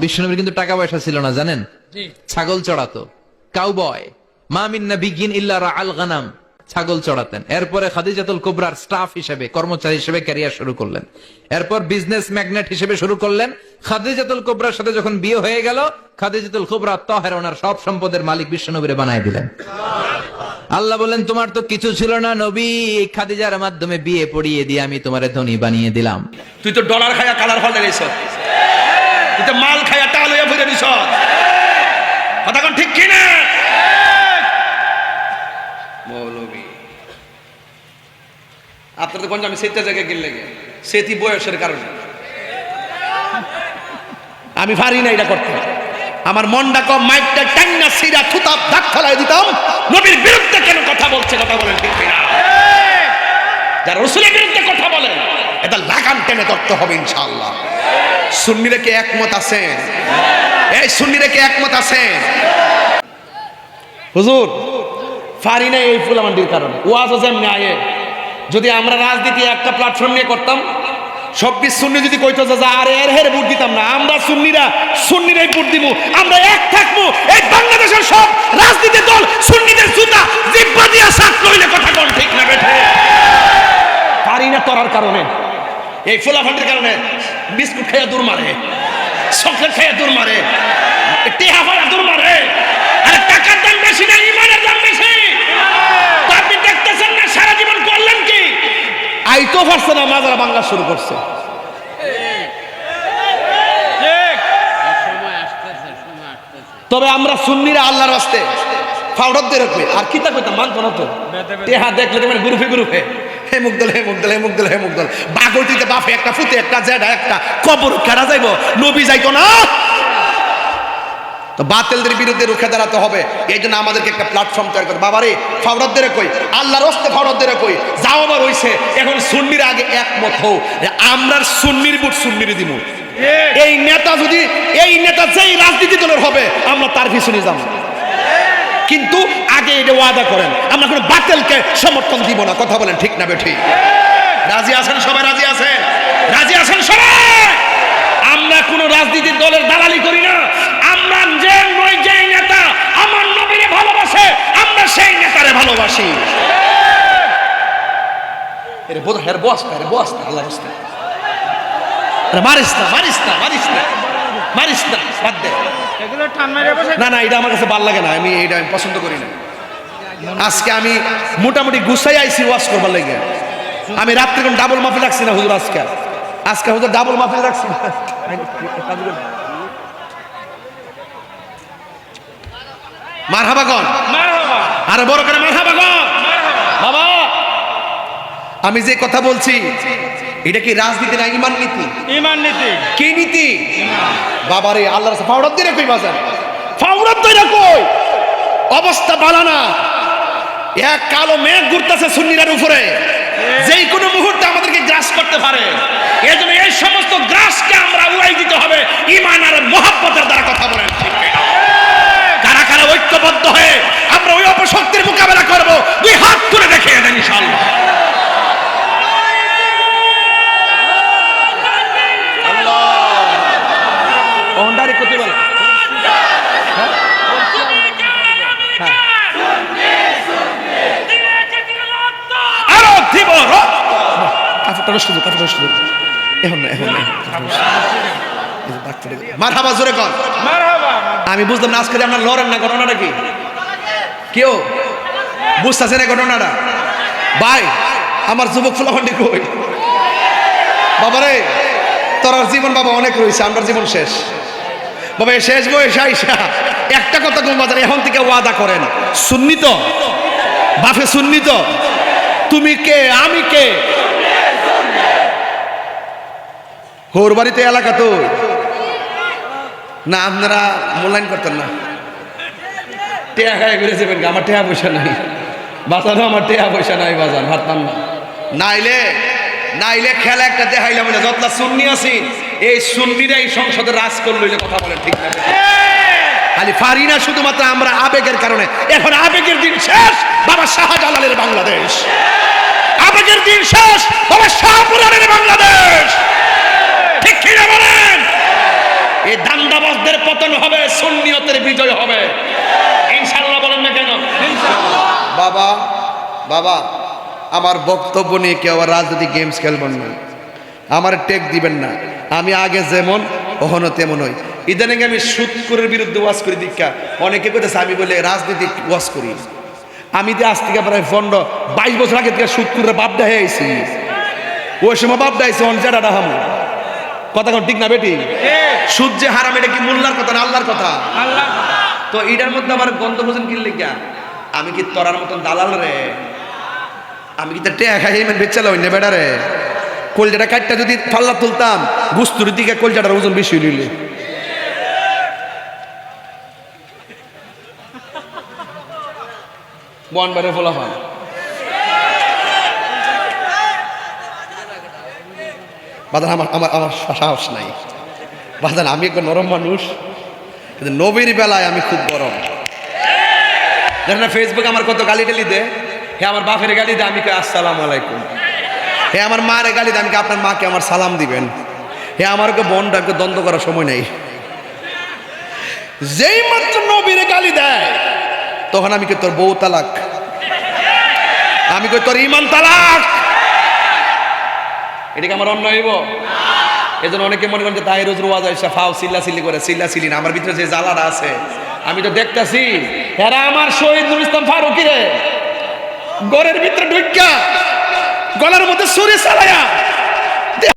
বিষ্ণুনবীর কিন্তু টাকা পয়সা ছিল না জানেন? ছাগল চড়াতো। কাউবয় মা মিন্না বিগিন ইল্লা আল গানাম। ছাগল চড়াতেন। এরপরে খাদিজাতুল কুবরার স্টাফ হিসেবে কর্মচারী হিসেবে ক্যারিয়ার শুরু করলেন। এরপর বিজনেস ম্যাগনেট হিসেবে শুরু করলেন। খাদিজাতুল কুবরার সাথে যখন বিয়ে হয়ে গেল খাদিজাতুল কুবরা তহের ওনার সব সম্পদের মালিক বিশ্বনবীরে বানায় দিলেন। আল্লাহ বলেন তোমার তো কিছু ছিল না নবী এই খাদিজার মাধ্যমে বিয়ে পড়িয়ে দিয়ে আমি তোমারে ধনী বানিয়ে দিলাম। তুই তো ডলার খায়া কালার ফল লাগাইছ মাল খায়া টাল হইয়া ভরে দিছ। কথা ঠিক কিনা? আপনাদের কোন আমি সেটা জায়গায় গেলে সেটি বয়সের কারণে। আমি পারি না এটা করতে। আমার মনটা কম, মাইকটা টান্না সিরা থুতা দাগ দিতাম। নবীর বিরুদ্ধে কেন কথা বলছে, কথা বলেন ঠিক যারা রসুলের বিরুদ্ধে লাগান টেনে ধরতে হবে ইনশাআল্লাহ। সুন্নিরা কি একমত আছেন এই সুন্নিরা কি একমত আছেন হুজুর, ফারি না এই ফুলামান্ডির কারণে। ওয়াজ যেমনি আয়ে। যদি আমরা রাজনীতি একটা প্ল্যাটফর্ম নিয়ে করতাম চব্বিশ সুন্নি যদি কইতো যে আরে, এর হের ভোট দিতাম না। আমরা সুন্নিরা, সুন্নিরাই ভোট দিব আমরা এক থাকব এই বাংলাদেশের সব রাজনীতি দল সুন্নিদের জুতা, জিব্বা দিয়া সাত লইলে কথা কোন ঠিক না বেঠে? পারি না তরার কারণে। এই ফোলাফান্ডির কারণে বিস্কুট খাইয়া দূর মারে চকলেট খাইয়া দূর মারে টেহা ফাড়া দূর মারে। আরে টাকার দাম বেশি না ইমানের দাম বেশি। তো আপনি দেখতেছেন না সারা জীবন করলেন কি? আইতো পারছে না মাজারা বাংলা শুরু করছে। তবে আমরা সুন্নিরা আল্লাহর রাস্তে ফাউডার দিয়ে রাখবে আর কিতা কইতাম মানতো না তো? টেহা দেখলে তোমার গ্রুপে গ্রুপে। হে হে হে হে বাফে একটা ফুতে একটা জেডা একটা কবর কেরা যাইব? নবী যাইতো না। তো বাতিলদের বিরুদ্ধে রুখে দাঁড়াতে হবে। এই জন্য আমাদেরকে একটা প্ল্যাটফর্ম তৈরি করতে বাবারে কই? আল্লাহর কই? যাও আবার হইছে। এখন সুন্নির আগে একমত হও যে আমরার সুন্নির বুট সুন্নির দিব। এই নেতা যদি এই নেতা যেই রাজনীতি দলের হবে আমরা তার পিছনে যাব। কিন্তু আগে এটা ওয়াদা করেন। আমরা কোনো বাতিলকে সমর্থন দিব না। কথা বলেন ঠিক না বেঠি রাজি আছেন সবাই? রাজি আছেন? রাজি আছেন সবাই? আমরা কোনো রাজনীতির দলের দালালি করি না। আমরা যে নই যে নেতা আমার নবীরে ভালোবাসে, আমরা সেই নেতারে ভালোবাসি। এর বোধ হের বস রে বস আল্লাহ রাস্তা আরে মারিস না মারিস না বাদ দে। না না এটা আমার কাছে ভালো লাগে না আমি এটা আমি পছন্দ করি না। আজকে আমি মোটামুটি গুছাই আইছি ওয়াশ করবার লাগে। আমি রাত্রে কোন ডাবল মাফি রাখছি না হুজুর আজকে। আজকে হুজুর ডাবল মাফি রাখছি না। মার হাবাগন আরে বড় করে মার হাবাগন বাবা আমি যে কথা বলছি এটা কি রাজনীতি না ইমান নীতি? ইমান নীতি। কি নীতি? বাবারে আল্লাহ ফাউডার দিয়ে কই বাজার। ফাউডার দিয়ে কই অবস্থা বালানা এক কালো মেঘ ঘুরতেছে সুন্নিরার উপরে। যে কোনো মুহূর্তে আমাদেরকে গ্রাস করতে পারে। এই জন্য এই সমস্ত গ্রাসকে আমরা উড়াই দিতে হবে। ইমান আর মহাব্বতের দ্বারা কথা বলেন কিনা? কারা কারা ঐক্যবদ্ধ হয়ে আমরা ওই অপশক্তির মোকাবেলা করব দুই হাত তুলে দেখিয়ে দেন ইনশাআল্লাহ অহংকারী করতে বলে আরও দিব নষ্ট করো, কাপড়টা নষ্ট করো। এখন না এখন না মার জোরে কর। আমি বুঝলাম না আজকে আপনার লড়েন না ঘটনাটা কি? কেউ? বুঝতেছে না ঘটনাটা? ভাই আমার যুবক ফুলাফান্ডি কই? বাবারে তোর জীবন বাবা অনেক রয়েছে আমার জীবন শেষ। বাবা শেষ বয়স আইসা একটা কথা কোন বাজারে এখন থেকে ওয়াদা করেন। সুন্নিত বাফে সুন্নিত তুমি কে? আমি কে? হোর বাড়িতে এলাকা তো। না, আপনারা মূল্যায়ন করতেন না। টেয়া খায় ঘুরে যাবেন আমার টেয়া পয়সা নাই। বাজারও আমার টেয়া পয়সা নাই, বাজার, ভাবতাম না। নাইলে নাইলে খেলা একটা দেখাইলাম না যতলা সুন্নি আছি, এই সুন্নিরা এই সংসদে রাজ করল কথা বলেন ঠিক না। খালি পারি না, শুধুমাত্র আমরা আবেগের কারণে। এখন আবেগের দিন শেষ, বাবা শাহজালালের বাংলাদেশ। আবেগের দিন শেষ, বাবা শাহপুরানের বাংলাদেশ। ঠিক কিনা বলেন? এই দান্দাবাজদের পতন হবে, সুন্নিয়তের বিজয় হবে। ইনশাআল্লাহ বলেন না কেন? বাবা বাবা, আমার বক্তব্য নিয়ে কেউ আবার রাজনৈতিক গেমস খেলবেন না। আমার টেক দিবেন না। আমি আগে যেমন কখনো তেমন হই। ইদানিং আমি সুৎকুরের বিরুদ্ধে ওয়াজ করি, দীক্ষা। অনেকে কইতেছে, আমি বলে রাজনীতি ওয়াজ করি। আমি যে আজ থেকে প্রায় পনেরো, বাইশ বছর আগে থেকে সুৎকুরের বাপ দেখাই আইছি ওই সময় বাপ দেখাইছে অঞ্চাটা হাম। কথা কোন ঠিক না বেটি? সুদ যে হারাম এটা কি মোল্লার কথা না আল্লাহর কথা? তো এটার মধ্যে আমার গন্ধ ভোজন কিনলে গা আমি কি তরার মতন দালাল রে? আমি কি তার টেয়া খাই মানে বেচালা হইনে বেড়া রে? কলজাটা কাটটা যদি পাল্লা তুলতাম গুস্তুর দিকে কলজাটার ওজন বেশি নিলে বন বেড়ে ফোলা হয়। বাদান আমার আমার আমার সাহস নাই। বাদান আমি একটা নরম মানুষ, কিন্তু নবীর বেলায় আমি খুব গরম। দেখেন না ফেসবুকে আমার কত গালি টালি দে হে, আমার বাপের গালি দে আমি কই, আসসালাম আলাইকুম। হে, আমার মায়ের গালি দে আমি আপনার মাকে আমার সালাম দিবেন। হে, আমার ওকে বোনটাকে দ্বন্দ্ব করার সময় নেই। যেই মাত্র নবীর গালি দেয়, তখন আমি কই, তোর বউ তালাক। আমি কই, তোর ইমান তালাক। এটা কি আমার অন্য হইব? এই জন্য অনেকে মনে করেন যে তাই রোজ রোয়া যায় ফাও সিল্লা সিল্লি করে, সিল্লা সিল্লি না। আমার ভিতরে যে জ্বালাটা আছে, আমি তো দেখতেছি, এরা আমার শহীদ নুর ইসলাম ফারুকি রে। গড়ের ভিতরে ঢুকা গলার মধ্যে সুরে চালায়া